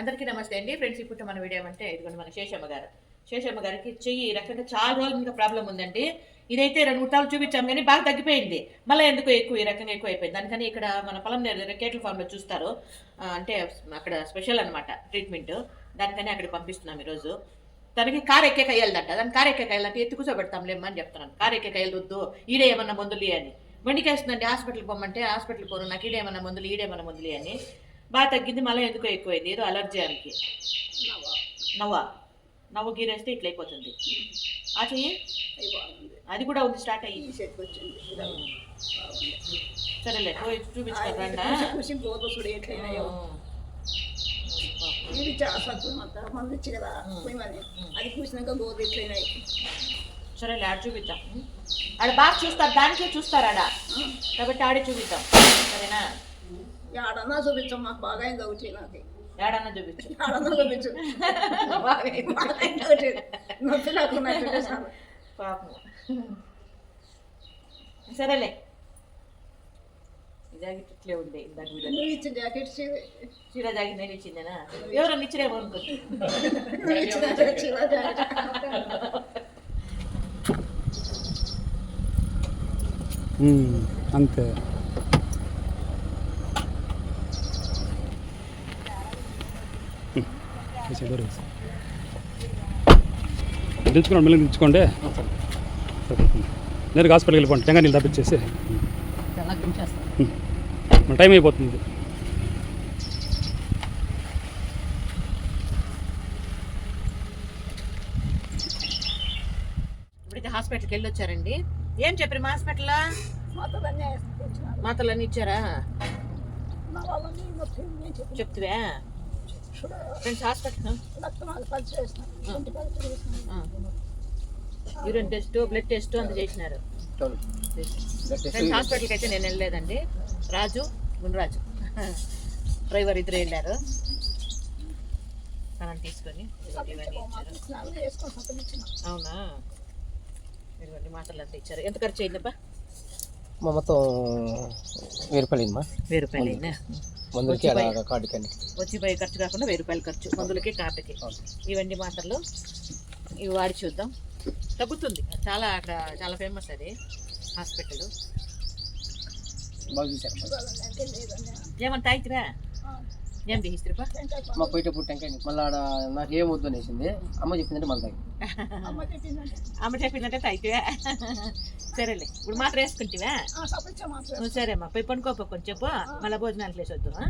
అందరికీ నమస్తే అండి. ఫ్రెండ్స్ ఇప్పుడు మన వీడియో అంటే ఇదిగోండి మన శేషమ్మ గారు. శేషమ్మ గారికి చెయ్యి ఈ రకంగా చాలా రోజుల ఇంకా ప్రాబ్లం ఉందండి. ఇదైతే రెండు మూడు సార్లు చూపించాం కానీ బాగా తగ్గిపోయింది. మళ్ళీ ఎందుకు ఎక్కువ ఈ రకంగా ఎక్కువ అయిపోయింది దానికని ఇక్కడ మన పొలం దగ్గర కేటల్ ఫామ్లో చూస్తారు. అంటే అక్కడ స్పెషల్ అనమాట ట్రీట్మెంట్ దానికని అక్కడికి పంపిస్తున్నాం ఈరోజు. తనకి కారు ఎక్కే కయ్యాలంట దాని కారు ఎక్కే కయ్యాలంటే ఎత్తి కూర్చోబెడతాంలేమ్మా అని చెప్తున్నాను. కారు ఎక్కే కయ్యలొద్దు ఈడే ఏమన్నా మందులు అని. బండికేస్తుందండి హాస్పిటల్కి పోమంటే హాస్పిటల్కి పోను నాకు ఈడేమన్నా మందులు ఈడేమన్నా మందులు అని. బాగా తగ్గింది మళ్ళీ ఎందుకో ఎక్కువైంది. ఏదో అలర్జీ ఆమెకి నవ్వ? నవ్వు గీరేస్తే ఇట్లా అయిపోతుంది. ఆ చెయ్యి అది కూడా ఉంది స్టార్ట్ అయ్యి. సరేలే పోయి చూపించుకోరు రండా. ఇది చేస్తాను అంతా మంది ఇచ్చి కదా పోయిమని అది ఎట్లయినాయి సరేలే ఆడ చూపిద్దాం. ఆడ బాగా చూస్తారు దానికే చూస్తారు ఆడ. కాబట్టి ఆడే చూపిద్దాం. సరేనా? ఆడన్నా చూపించాం మాకు బాగా అయింది ఒకటి నాకు ఏడన్నా చూపించు ఆడన్నా చూపించు బాగా అయింది. బాగా అయింది ఒకటి నొప్పి లేకుండా సార్ పాపం సరేలే జాకెట్ ఇట్లే ఉండే ఇందాక వీళ్ళ నువ్వు ఇచ్చిన జాకెట్ చీర జాకెట్ నేను ఇచ్చిందేనా ఎవరన్నా ఇచ్చిరేమో అనుకుంటు నువ్వు ఇచ్చిన జాకెట్ చీర జాకెట్ ఉమ్, అంతే దించుకోండి మళ్ళీ దించుకోండి. సరిపోతుంది నేరుగా హాస్పిటల్కి వెళ్ళిపోండి టెంగా నీళ్ళు తప్పించేసి. మన టైం అయిపోతుంది. ఇప్పటికే హాస్పిటల్కి వెళ్ళి వచ్చారండి ఏం చెప్పారు మా హాస్పిటల్ మొత్తం అన్నీ వేసుకొచ్చినారు మాతలు అన్ని ఇచ్చారా చెప్తువా? Friends hospital urine test blood test అంత చేసినారు. ఫ్రెండ్స్ హాస్పిటల్కి అయితే నేను వెళ్ళలేదండి. రాజు గుండ్రాజు డ్రైవర్ ఇద్దరు వెళ్ళారు. తనని తీసుకొని అవునా? ఇదిగోండి మాటలు అంతా ఇచ్చారు. ఎంత ఖర్చు అయిందబ్బా? మా మొత్తం వెయ్యి రూపాయలు అయిందమ్మా. వెయ్యి రూపాయలు అయిందా? మందులకి వచ్చి పోయి ఖర్చు కాకుండా వెయ్యి రూపాయలు ఖర్చు మందులకి కార్డుకి ఇవన్నీ మాటలు ఇవి వాడి చూద్దాం. తగ్గుతుంది. చాలా అక్కడ చాలా ఫేమస్ అది హాస్పిటల్. బాగా చూశారు ఏం తీసిరుపా మా పోయేటప్పుడు టెంకాయ మళ్ళీ ఆడ నాకు ఏం వద్దు అనేసింది. అమ్మ చెప్పిందంటే మళ్ళీ తాగి. అమ్మ చెప్పిందంటే అమ్మ అయితేవా సరేలే. ఇప్పుడు మాత్రం వేసుకుంటావా? సరే అమ్మా పోయి పనుకోపో కొంచెం మళ్ళీ భోజనాలు లేసొద్దు ఆ?